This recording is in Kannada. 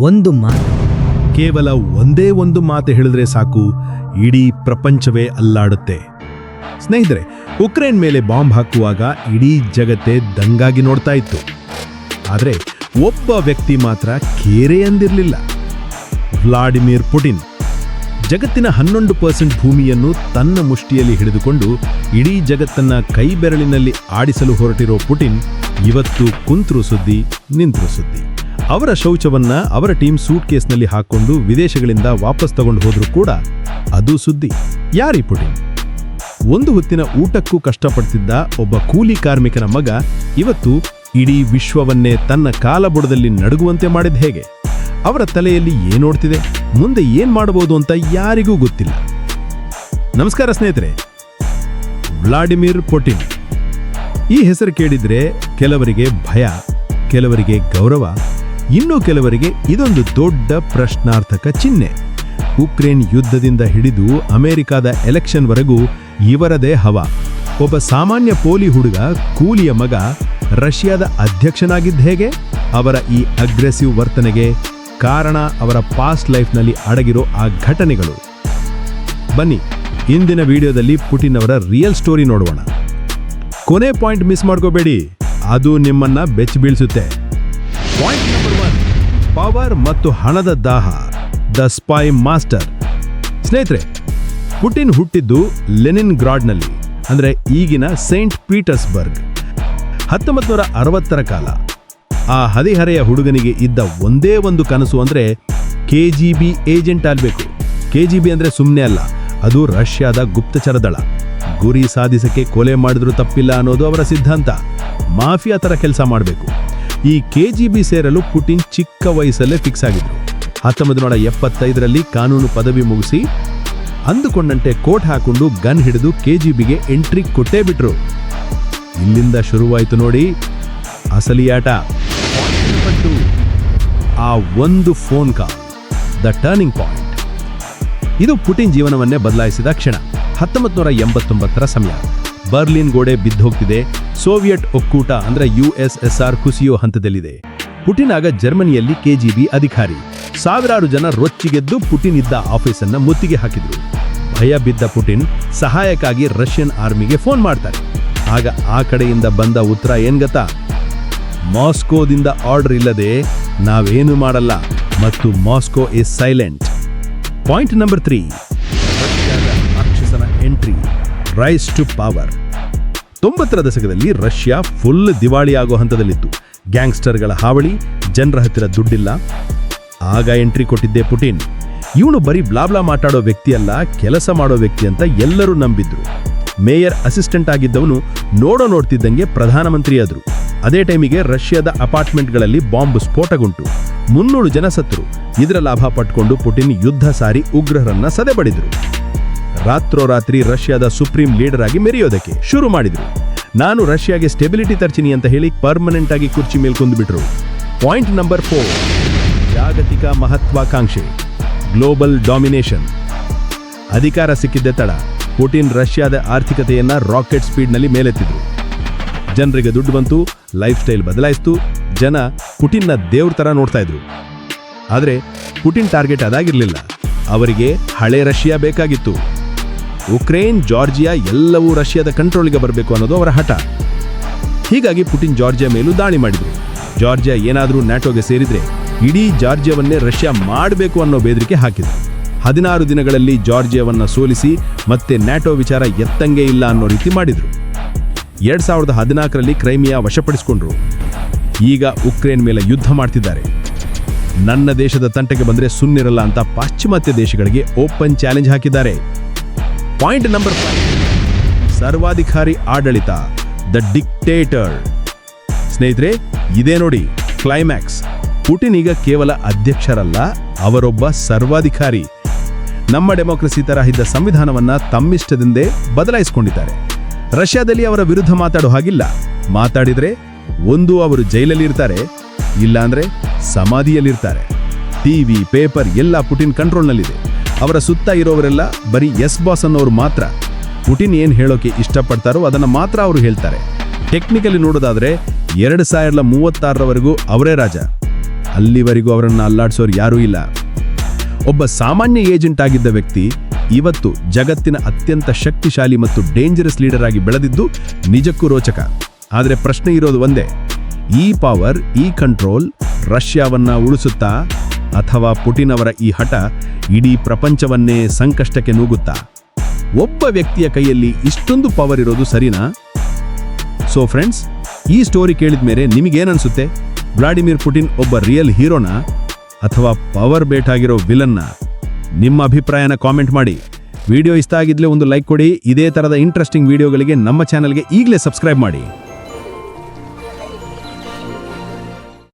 ಒಂದು ಮಾತು. ಕೇವಲ ಒಂದೇ ಒಂದು ಮಾತು ಹೇಳಿದ್ರೆ ಸಾಕು, ಇಡೀ ಪ್ರಪಂಚವೇ ಅಲ್ಲಾಡುತ್ತೆ. ಸ್ನೇಹಿತರೆ, ಉಕ್ರೇನ್ ಮೇಲೆ ಬಾಂಬ್ ಹಾಕುವಾಗ ಇಡೀ ಜಗತ್ತೇ ದಂಗಾಗಿ ನೋಡ್ತಾ ಇತ್ತು. ಆದರೆ ಒಬ್ಬ ವ್ಯಕ್ತಿ ಮಾತ್ರ ಕೇರೆ ಅಂದಿರಲಿಲ್ಲ. ವ್ಲಾಡಿಮಿರ್ ಪುಟಿನ್ ಜಗತ್ತಿನ ಹನ್ನೊಂದು ಪರ್ಸೆಂಟ್ ಭೂಮಿಯನ್ನು ತನ್ನ ಮುಷ್ಟಿಯಲ್ಲಿ ಹಿಡಿದುಕೊಂಡು ಇಡೀ ಜಗತ್ತನ್ನ ಕೈ ಬೆರಳಿನಲ್ಲಿ ಆಡಿಸಲು ಹೊರಟಿರೋ ಪುಟಿನ್ ಇವತ್ತು ಕುಂತ್ರು ಸುದ್ದಿ, ನಿಂತರು ಸುದ್ದಿ. ಅವರ ಶೌಚವನ್ನ ಅವರ ಟೀಮ್ ಸೂಟ್ ಕೇಸ್ನಲ್ಲಿ ಹಾಕೊಂಡು ವಿದೇಶಗಳಿಂದ ವಾಪಸ್ ತಗೊಂಡು ಹೋದ್ರೂ ಕೂಡ ಅದು ಸುದ್ದಿ. ಯಾರಿ ಪುಟಿನ್? ಒಂದು ಹೊತ್ತಿನ ಊಟಕ್ಕೂ ಕಷ್ಟಪಡ್ತಿದ್ದ ಒಬ್ಬ ಕೂಲಿ ಕಾರ್ಮಿಕನ ಮಗ ಇವತ್ತು ಇಡೀ ವಿಶ್ವವನ್ನೇ ತನ್ನ ಕಾಲಬುಡದಲ್ಲಿ ನಡುಗುವಂತೆ ಮಾಡಿದ ಹೇಗೆ? ಅವರ ತಲೆಯಲ್ಲಿ ಏನೋಡ್ತಿದೆ ಮುಂದೆ ಏನ್ ಮಾಡಬಹುದು ಅಂತ ಯಾರಿಗೂ ಗೊತ್ತಿಲ್ಲ. ನಮಸ್ಕಾರ ಸ್ನೇಹಿತರೆ. Vladimir Putin. ಈ ಹೆಸರು ಕೇಳಿದ್ರೆ ಕೆಲವರಿಗೆ ಭಯ, ಕೆಲವರಿಗೆ ಗೌರವ ಇನ್ನು ಕೆಲವರಿಗೆ ಇದೊಂದು ದೊಡ್ಡ ಪ್ರಶ್ನಾರ್ಥಕ ಚಿಹ್ನೆ. ಉಕ್ರೇನ್ ಯುದ್ಧದಿಂದ ಹಿಡಿದು ಅಮೆರಿಕದ ಎಲೆಕ್ಷನ್ವರೆಗೂ ಇವರದೇ ಹವ. ಒಬ್ಬ ಸಾಮಾನ್ಯ ಪೋಲಿ ಹುಡುಗ ಕೂಲಿಯ ಮಗ ರಷ್ಯಾದ ಅಧ್ಯಕ್ಷನಾಗಿದ್ದ ಹೇಗೆ? ಅವರ ಈ ಅಗ್ರೆಸಿವ್ ವರ್ತನೆಗೆ ಕಾರಣ ಅವರ ಪಾಸ್ಟ್ ಲೈಫ್ನಲ್ಲಿ ಅಡಗಿರೋ ಆ ಘಟನೆಗಳು. ಬನ್ನಿ, ಇಂದಿನ ವಿಡಿಯೋದಲ್ಲಿ ಪುಟಿನ್ ಅವರ ರಿಯಲ್ ಸ್ಟೋರಿ ನೋಡೋಣ. ಕೊನೆ ಪಾಯಿಂಟ್ ಮಿಸ್ ಮಾಡ್ಕೋಬೇಡಿ. ಅದು ನಿಮ್ಮನ್ನ ಬೆಚ್ಚ ಬೀಳಿಸುತ್ತೆ. ಪಾಯಿಂಟ್ ನಂಬರ್ ಪವರ್ ಮತ್ತು ಹಣದ ದಾಹ. The spy master. ಸ್ನೇಹಿತರೆ, ಪುಟಿನ್ ಹುಟ್ಟಿದ್ದು ಲೆನಿನ್ ಗ್ರಾಡ್ನಲ್ಲಿ ಅಂದ್ರೆ ಈಗಿನ ಸೇಂಟ್ ಪೀಟರ್ಸ್ಬರ್ಗ್. ಹತ್ತೊಂಬತ್ತು ನೂರ ಅರವತ್ತರ ಕಾಲ. ಆ ಹದಿಹರೆಯ ಹುಡುಗನಿಗೆ ಇದ್ದ ಒಂದೇ ಒಂದು ಕನಸು ಅಂದರೆ ಕೆ ಜಿ ಬಿ ಏಜೆಂಟ್ ಆಗಬೇಕು. ಕೆ ಜಿ ಬಿ ಅಂದ್ರೆ ಸುಮ್ಮನೆ ಅಲ್ಲ, ಅದು ರಷ್ಯಾದ ಗುಪ್ತಚರ ದಳ ಗುರಿ ಸಾಧಿಸಕ್ಕೆ ಕೊಲೆ ಮಾಡಿದ್ರೂ ತಪ್ಪಿಲ್ಲ ಅನ್ನೋದು ಅವರ ಸಿದ್ಧಾಂತ. ಮಾಫಿಯಾ ಥರ ಕೆಲಸ ಮಾಡಬೇಕು. ಈ ಕೆ ಜಿ ಬಿ ಸೇರಲು ಪುಟಿನ್ ಚಿಕ್ಕ ವಯಸ್ಸಲ್ಲೇ ಫಿಕ್ಸ್ ಆಗಿದ್ರು. ಹತ್ತೊಂಬತ್ತು ನೂರ ಎಪ್ಪತ್ತೈದರಲ್ಲಿ ಕಾನೂನು ಪದವಿ ಮುಗಿಸಿ ಅಂದುಕೊಂಡಂತೆ ಕೋಟ್ ಹಾಕೊಂಡು ಗನ್ ಹಿಡಿದು ಕೆ ಜಿ ಬಿಗೆ ಎಂಟ್ರಿ ಕೊಟ್ಟೇ ಬಿಟ್ರು. ಇಲ್ಲಿಂದ ಶುರುವಾಯಿತು ನೋಡಿ ಅಸಲಿ ಆಟ ಆ ಒಂದು phone call the turning point. ಇದು ಪುಟಿನ್ ಜೀವನವನ್ನೇ ಬದಲಾಯಿಸಿದ ಕ್ಷಣ ಹತ್ತೊಂಬತ್ತು ನೂರ ಎಂಬತ್ತೊಂಬತ್ತರ ಸಮಯ. ಬರ್ಲಿನ್ ಗೋಡೆ ಬಿದ್ದೋಗ್ತಿದೆ. ಸೋವಿಯಟ್ ಒಕ್ಕೂಟ ಅಂದ್ರೆ ಯು ಎಸ್ ಎಸ್ ಆರ್ ಕುಸಿಯೋ ಹಂತದಲ್ಲಿದೆ. ಪುಟಿನ್ ಆಗ ಜರ್ಮನಿಯಲ್ಲಿ ಕೆಜಿಬಿ ಅಧಿಕಾರಿ. ಸಾವಿರಾರು ಜನ ರೊಚ್ಚಿಗೆದ್ದು ಪುಟಿನ್ ಇದ್ದ ಆಫೀಸನ್ನ ಮುತ್ತಿಗೆ ಹಾಕಿದ್ರು. ಭಯ ಬಿದ್ದ ಪುಟಿನ್ ಸಹಾಯಕ್ಕಾಗಿ ರಷ್ಯನ್ ಆರ್ಮಿಗೆ ಫೋನ್ ಮಾಡ್ತಾರೆ. ಆಗ ಆ ಕಡೆಯಿಂದ ಬಂದ ಉತ್ತರ ಏನ್ ಗೊತ್ತಾ? ಮಾಸ್ಕೋದಿಂದ ಆರ್ಡರ್ ಇಲ್ಲದೆ ನಾವೇನು ಮಾಡಲ್ಲ. ಮತ್ತು Moscow is silent. Point number three. ರಷ್ಯಾದ ಎಂಟ್ರಿ. ರೈಸ್ ಟು ಪವರ್ ತೊಂಬತ್ತರ ದಶಕದಲ್ಲಿ ರಷ್ಯಾ ಫುಲ್ ದಿವಾಳಿ ಆಗೋ ಹಂತದಲ್ಲಿತ್ತು. ಗ್ಯಾಂಗ್ಸ್ಟರ್ಗಳ ಹಾವಳಿ, ಜನರ ಹತ್ತಿರ ದುಡ್ಡಿಲ್ಲ. ಆಗ ಎಂಟ್ರಿ ಕೊಟ್ಟಿದ್ದೆ ಪುಟಿನ್. ಇವನು ಬರೀ ಬ್ಲಾಬ್ಲಾ ಮಾತಾಡೋ ವ್ಯಕ್ತಿಯಲ್ಲ ಕೆಲಸ ಮಾಡೋ ವ್ಯಕ್ತಿ ಅಂತ ಎಲ್ಲರೂ ನಂಬಿದ್ರು. ಮೇಯರ್ ಅಸಿಸ್ಟೆಂಟ್ ಆಗಿದ್ದವನು ನೋಡೋ ನೋಡ್ತಿದ್ದಂಗೆ ಪ್ರಧಾನಮಂತ್ರಿ ಆದ್ರು ಅದೇ ಟೈಮಿಗೆ ರಷ್ಯಾದ ಅಪಾರ್ಟ್ಮೆಂಟ್ಗಳಲ್ಲಿ ಬಾಂಬ್ ಸ್ಫೋಟಗುಂಟು. ಮುನ್ನೂರು ಜನ ಸತ್ತರು ಇದರ ಲಾಭ ಪಟ್ಕೊಂಡು ಪುಟಿನ್ ಯುದ್ಧ ಸಾರಿ ಉಗ್ರರನ್ನ ಸದೆಬಡಿದ್ರು. ರಾತ್ರೋರಾತ್ರಿ ರಷ್ಯಾದ ಸುಪ್ರೀಂ ಲೀಡರ್ ಆಗಿ ಮೆರೆಯೋದಕ್ಕೆ ಶುರು ಮಾಡಿದ್ರು. ನಾನು ರಷ್ಯಾಗೆ ಸ್ಟೆಬಿಲಿಟಿ ತರ್ಚಿನಿ ಅಂತ ಹೇಳಿ ಪರ್ಮನೆಂಟ್ ಆಗಿ ಕುರ್ಚಿ ಮೇಲೆ ಕುಂದುಬಿಟ್ರು. Point number four. ಜಾಗತಿಕ ಮಹತ್ವಾಕಾಂಕ್ಷೆ. Global domination. ಅಧಿಕಾರ ಸಿಕ್ಕಿದ್ದೆ ತಡ. ಪುಟಿನ್ ರಷ್ಯಾದ ಆರ್ಥಿಕತೆಯನ್ನ ರಾಕೆಟ್ ಸ್ಪೀಡ್ನಲ್ಲಿ ಮೇಲೆತ್ತಿದ್ರು. ಜನರಿಗೆ ದುಡ್ಡು ಬಂತು, ಲೈಫ್ ಸ್ಟೈಲ್ ಬದಲಾಯಿಸ್ತು. ಜನ ಪುಟಿನ್ನ ದೇವ್ರ ತರ ನೋಡ್ತಾ ಇದ್ರು. ಆದರೆ ಪುಟಿನ್ ಟಾರ್ಗೆಟ್ ಅದಾಗಿರಲಿಲ್ಲ. ಅವರಿಗೆ ಹಳೆ ರಷ್ಯಾ ಬೇಕಾಗಿತ್ತು. ಉಕ್ರೇನ್, ಜಾರ್ಜಿಯಾ ಎಲ್ಲವೂ ರಷ್ಯಾದ ಕಂಟ್ರೋಲ್ಗೆ ಬರಬೇಕು ಅನ್ನೋದು ಅವರ ಹಠ. ಹೀಗಾಗಿ ಪುಟಿನ್ ಜಾರ್ಜಿಯಾ ಮೇಲೂ ದಾಳಿ ಮಾಡಿದರು. ಜಾರ್ಜಿಯಾ ಏನಾದರೂ ನ್ಯಾಟೋಗೆ ಸೇರಿದ್ರೆ ಇಡೀ ಜಾರ್ಜಿಯಾವನ್ನೇ ರಷ್ಯಾ ಮಾಡಬೇಕು ಅನ್ನೋ ಬೆದರಿಕೆ ಹಾಕಿದ್ರು. ಹದಿನಾರು ದಿನಗಳಲ್ಲಿ ಜಾರ್ಜಿಯಾವನ್ನು ಸೋಲಿಸಿ ಮತ್ತೆ ನ್ಯಾಟೋ ವಿಚಾರ ಎತ್ತಂಗೆ ಇಲ್ಲ ಅನ್ನೋ ರೀತಿ ಮಾಡಿದ್ರು. ಎರಡು ಸಾವಿರದ ಹದಿನಾಲ್ಕರಲ್ಲಿ ಕ್ರೈಮಿಯಾ ವಶಪಡಿಸಿಕೊಂಡ್ರು. ಈಗ ಉಕ್ರೇನ್ ಮೇಲೆ ಯುದ್ಧ ಮಾಡ್ತಿದ್ದಾರೆ. ನನ್ನ ದೇಶದ ತಂಟೆಗೆ ಬಂದ್ರೆ ಸುನ್ನಿರಲ್ಲ ಅಂತ ಪಾಶ್ಚಿಮಾತ್ಯ ದೇಶಗಳಿಗೆ ಓಪನ್ ಚಾಲೆಂಜ್ ಹಾಕಿದ್ದಾರೆ. ಪಾಯಿಂಟ್ ನಂಬರ್ ಸರ್ವಾಧಿಕಾರಿ ಆಡಳಿತ ದ ಡಿಕ್ಟೇಟರ್ ಸ್ನೇಹಿತರೆ, ಇದೇ ನೋಡಿ ಕ್ಲೈಮ್ಯಾಕ್ಸ್ ಪುಟಿನ್ ಈಗ ಕೇವಲ ಅಧ್ಯಕ್ಷರಲ್ಲ, ಅವರೊಬ್ಬ ಸರ್ವಾಧಿಕಾರಿ. ನಮ್ಮ ಡೆಮೋಕ್ರಸಿ ತರ ಇದ್ದ ಸಂವಿಧಾನವನ್ನ ತಮ್ಮಿಷ್ಟದಿಂದೇ ಬದಲಾಯಿಸಿಕೊಂಡಿದ್ದಾರೆ. ರಷ್ಯಾದಲ್ಲಿ ಅವರ ವಿರುದ್ಧ ಮಾತಾಡೋ ಹಾಗಿಲ್ಲ. ಮಾತಾಡಿದ್ರೆ ಒಂದು ಅವರು ಜೈಲಲ್ಲಿ ಇರ್ತಾರೆ, ಇಲ್ಲಾಂದ್ರೆ ಸಮಾಧಿಯಲ್ಲಿರ್ತಾರೆ. ಟಿವಿ, ಪೇಪರ್, ಎಲ್ಲ ಪುಟಿನ್ ಕಂಟ್ರೋಲ್ನಲ್ಲಿದೆ ಅವರ ಸುತ್ತ ಇರೋವರೆಲ್ಲ ಬರೀ ಎಸ್ ಬಾಸ್ ಅನ್ನೋರು ಮಾತ್ರ. ಪುಟಿನ್ ಏನ್ ಹೇಳೋಕೆ ಇಷ್ಟಪಡ್ತಾರೋ ಅದನ್ನ ಮಾತ್ರ ಅವರು ಹೇಳ್ತಾರೆ. ಟೆಕ್ನಿಕಲಿ ನೋಡೋದಾದ್ರೆ ಎರಡು ಸಾವಿರದ ಮೂವತ್ತಾರರವರೆಗೂ ಅವರೇ ರಾಜ. ಅಲ್ಲಿವರೆಗೂ ಅವರನ್ನು ಅಲ್ಲಾಡಿಸೋರು ಯಾರೂ ಇಲ್ಲ. ಒಬ್ಬ ಸಾಮಾನ್ಯ ಏಜೆಂಟ್ ಆಗಿದ್ದ ವ್ಯಕ್ತಿ ಇವತ್ತು ಜಗತ್ತಿನ ಅತ್ಯಂತ ಶಕ್ತಿಶಾಲಿ ಮತ್ತು ಡೇಂಜರಸ್ ಲೀಡರ್ ಆಗಿ ಬೆಳೆದಿದ್ದು ನಿಜಕ್ಕೂ ರೋಚಕ. ಆದರೆ ಪ್ರಶ್ನೆ ಇರೋದು ಒಂದೇ, ಈ ಪವರ್, ಈ ಕಂಟ್ರೋಲ್ ರಷ್ಯಾವನ್ನ ಉಳಿಸುತ್ತಾ ಅಥವಾ ಪುಟಿನ್ ಅವರ ಈ ಹಠ ಇಡೀ ಪ್ರಪಂಚವನ್ನೇ ಸಂಕಷ್ಟಕ್ಕೆ ನೂಗುತ್ತಾ? ಒಬ್ಬ ವ್ಯಕ್ತಿಯ ಕೈಯಲ್ಲಿ ಇಷ್ಟೊಂದು ಪವರ್ ಇರೋದು ಸರಿನಾ? ಸೊ ಫ್ರೆಂಡ್ಸ್ ಈ ಸ್ಟೋರಿ ಕೇಳಿದ ಮೇಲೆ ನಿಮಗೇನನ್ಸುತ್ತೆ? ವ್ಲಾಡಿಮಿರ್ ಪುಟಿನ್ ಒಬ್ಬ ರಿಯಲ್ ಹೀರೋನಾ ಅಥವಾ ಪವರ್ ಬೇಟಾಗಿರೋ ವಿಲನ್ನ ನಿಮ್ಮ ಅಭಿಪ್ರಾಯನ ಕಾಮೆಂಟ್ ಮಾಡಿ. ವಿಡಿಯೋ ಇಷ್ಟ ಆಗಿದ್ಲೆ ಒಂದು ಲೈಕ್ ಕೊಡಿ. ಇದೇ ಥರದ ಇಂಟ್ರೆಸ್ಟಿಂಗ್ ವಿಡಿಯೋಗಳಿಗೆ ನಮ್ಮ ಚಾನಲ್ಗೆ ಈಗಲೇ ಸಬ್ಸ್ಕ್ರೈಬ್ ಮಾಡಿ.